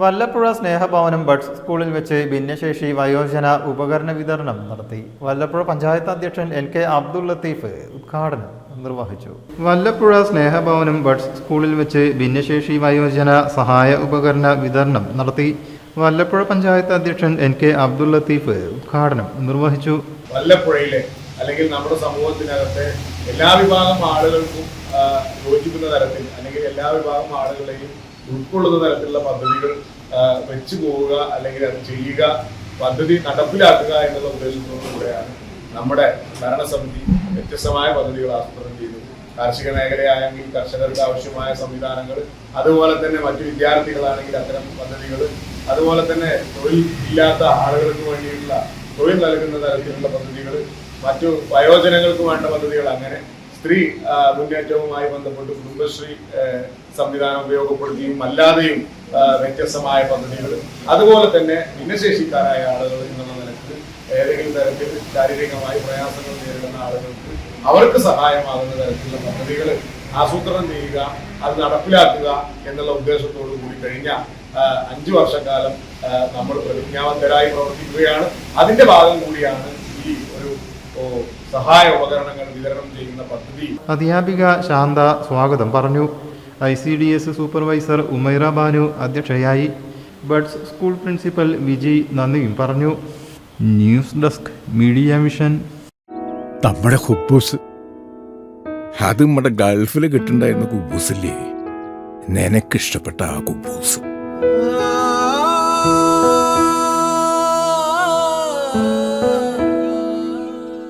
Vallappuzha സ്നേഹഭവനം buds സ്കൂളിൽ വെച്ച് ഭിന്നശേഷി വയോജന ഉപകരണ വിതരണം നടത്തി. വല്ലപ്പുഴ പഞ്ചായത്ത് അധ്യക്ഷൻ എൽ കെ അബ്ദുൾ ലത്തീഫ് ഉദ്ഘാടനം നിർവഹിച്ചു. വല്ലപ്പുഴ സ്നേഹഭവനം ബഡ്സ് സ്കൂളിൽ വെച്ച് ഭിന്നശേഷി വയോജന സഹായ ഉപകരണ വിതരണം നടത്തി വല്ലപ്പുഴ പഞ്ചായത്ത് അധ്യക്ഷൻ എൻ കെ അബ്ദുൾ ലത്തീഫ് ഉദ്ഘാടനം നിർവഹിച്ചു. വല്ലപ്പുഴയിലെ അല്ലെങ്കിൽ നമ്മുടെ സമൂഹത്തിനകത്തെ എല്ലാ വിഭാഗം ആളുകൾക്കും യോജിക്കുന്ന തരത്തിൽ അല്ലെങ്കിൽ എല്ലാ വിഭാഗം ആളുകളെയും ഉൾക്കൊള്ളുന്ന തരത്തിലുള്ള പദ്ധതികൾ വെച്ചു പോവുക അല്ലെങ്കിൽ അത് ചെയ്യുക പദ്ധതി നടപ്പിലാക്കുക എന്നുള്ള ഉദ്ദേശത്തോടുകൂടെയാണ് നമ്മുടെ ഭരണസമിതി വ്യത്യസ്തമായ പദ്ധതികൾ ആസൂത്രണം ചെയ്തു കാർഷിക മേഖലയായെങ്കിൽ കർഷകർക്ക് ആവശ്യമായ സംവിധാനങ്ങൾ അതുപോലെ തന്നെ മറ്റു വിദ്യാർത്ഥികളാണെങ്കിൽ അത്തരം പദ്ധതികൾ അതുപോലെ തന്നെ തൊഴിൽ ഇല്ലാത്ത ആളുകൾക്ക് വേണ്ടിയിട്ടുള്ള തൊഴിൽ നൽകുന്ന തരത്തിലുള്ള പദ്ധതികൾ മറ്റു വയോജനങ്ങൾക്ക് വേണ്ട പദ്ധതികൾ അങ്ങനെ സ്ത്രീ മുന്നേറ്റവുമായി ബന്ധപ്പെട്ട് കുടുംബശ്രീ സംവിധാനം ഉപയോഗപ്പെടുത്തിയും അല്ലാതെയും വ്യത്യസ്തമായ പദ്ധതികൾ. അതുപോലെ തന്നെ ഭിന്നശേഷിക്കാരായ ആളുകൾ എന്നുള്ള നിലയ്ക്ക് ഏതെങ്കിലും തരത്തിൽ ശാരീരികമായി പ്രയാസങ്ങൾ നേരിടുന്ന ആളുകൾക്ക് അവർക്ക് സഹായമാകുന്ന തരത്തിലുള്ള പദ്ധതികൾ ആസൂത്രണം ചെയ്യുക അത് നടപ്പിലാക്കുക എന്നുള്ള ഉദ്ദേശത്തോടു കൂടി കഴിഞ്ഞ അഞ്ചു വർഷക്കാലം നമ്മൾ പ്രതിജ്ഞാബദ്ധരായി പ്രവർത്തിക്കുകയാണ്. അതിന്റെ ഭാഗം കൂടിയാണ് ഈ ഒരു സഹായ ഉപകരണങ്ങൾ വിതരണം ചെയ്യുന്ന പദ്ധതി. അധ്യാപിക ശാന്ത സ്വാഗതം പറഞ്ഞു. I C D S supervisor Umaira Banu അധ്യക്ഷയായി. ബഡ്സ് സ്കൂൾ പ്രിൻസിപ്പൽ വിജയ് നന്ദിയും പറഞ്ഞു. News desk media mission. നമ്മുടെ ഹുബൂസ്. അത് നമ്മുടെ ഗൾഫിൽ കിട്ടുണ്ടായിരുന്ന കുബൂസില്ലേ? നിനക്കിഷ്ടപ്പെട്ട ആ കുബൂസ്.